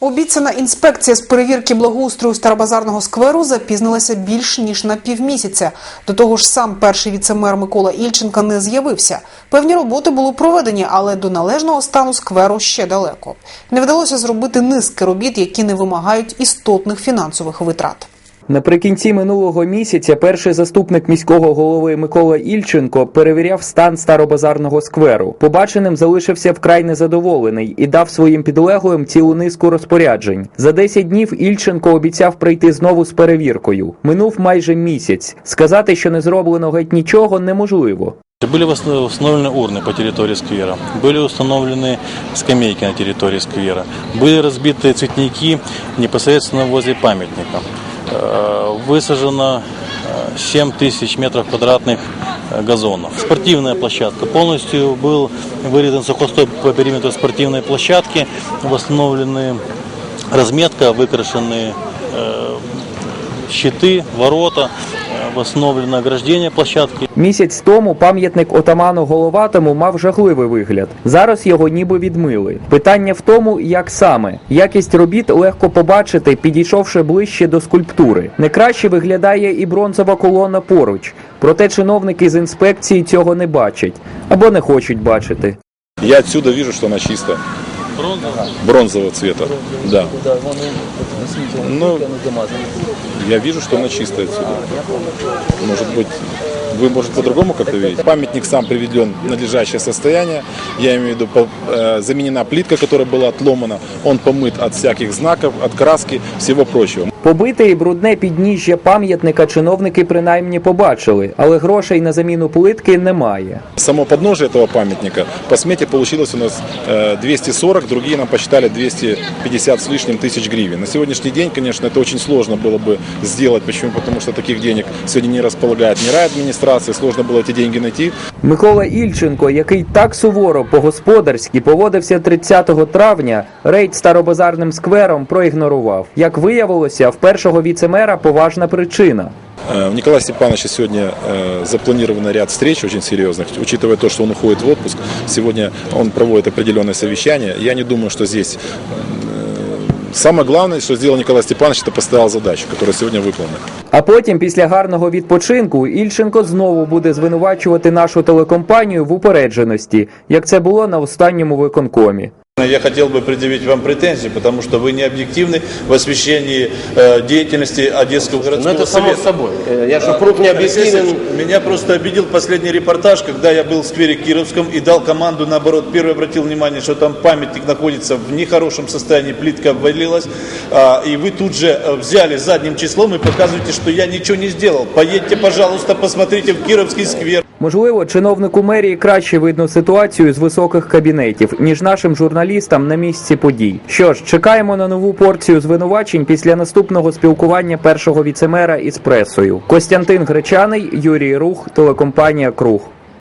Обіцяна інспекція з перевірки благоустрою Старобазарного скверу запізнилася більш ніж на півмісяця. До того ж, сам перший віцемер Микола Ільченка не з'явився. Певні роботи були проведені, але до належного стану скверу ще далеко. Не вдалося зробити низки робіт, які не вимагають істотних фінансових витрат. Наприкінці минулого місяця перший заступник міського голови Микола Ільченко перевіряв стан старобазарного скверу. Побаченим залишився вкрай незадоволений і дав своїм підлеглим цілу низку розпоряджень. За 10 днів Ільченко обіцяв прийти знову з перевіркою. Минув майже місяць. Сказати, що не зроблено геть нічого, неможливо. Были восна- установлены урны по территории сквера, были установлены скамейки на территории сквера, были разбиты цветники непосредственно возле памятника. Э, Высажено э, 7 тысяч метров квадратных э, газонов. Спортивная площадка. Полностью был вырезан сухостой по периметру спортивной площадки, восстановлены разметка, выкрашены э, щиты, ворота, э, восстановлено ограждение площадки. Місяць тому пам'ятник отаману Головатому мав жахливий вигляд. Зараз його ніби відмили. Питання в тому, як саме якість робіт легко побачити, підійшовши ближче до скульптури. Не краще виглядає і бронзова колона поруч. Проте чиновники з інспекції цього не бачать або не хочуть бачити. Я отсюда вижу, что она чистая, Бронза. бронзового цвета. Да. Ну, я вижу, что она чистая отсюда. Может быть, вы, может, по-другому как-то видите. Памятник сам приведен в надлежащее состояние. Я имею в виду, по- э, заменена плитка, которая была отломана. Он помыт от всяких знаков, от краски, всего прочего. Побите і брудне підніжжя пам'ятника чиновники принаймні побачили, але грошей на заміну плитки немає. Само подножие этого памятника по смете получилось у нас э, 240, другие нам посчитали 250 с лишним тысяч гривен. На сегодняшний день, конечно, это очень сложно было бы сделать. Почему? Потому что таких денег сегодня не располагает ни райадминистрация, сложно было эти деньги найти. Микола Ільченко, який так суворо по-господарськи поводився 30 травня, рейд старобазарним сквером проігнорував. Як виявилося, в першого віцемера поважна причина. Э, У Николая Степановича сегодня э, запланировано ряд встреч очень серьезных, учитывая то, что он уходит в отпуск. Сегодня он проводит определенное совещание. Я не думаю, что здесь э, самое главное, что сделал Николай Степанович, это поставил задачу, которая сегодня выполнена. А потім, після гарного відпочинку, Ільченко знову буде звинувачувати нашу телекомпанію в упередженості, як це було на останньому виконкомі. Я хотел бы предъявить вам претензии, потому что вы не объективны в освещении э, деятельности Одесского городского Ну это само совета. собой. Э, Я что, пруд не объективен. Естественно, Меня просто обидел последний репортаж, когда я был в сквере Кировском и дал команду, наоборот, первый обратил внимание, что там памятник находится в нехорошем состоянии, плитка обвалилась, а, и вы тут же э, взяли задним числом и показываете, что я ничего не сделал. Поедьте, пожалуйста, посмотрите в Кировский сквер. Можливо, чиновнику мерії краще видно ситуацію з високих кабінетів, ніж нашим журналістам на місці подій. Що ж, чекаємо на нову порцію звинувачень після наступного спілкування першого віцемера із пресою. Костянтин Гречаний, Юрій Рух, телекомпанія Круг.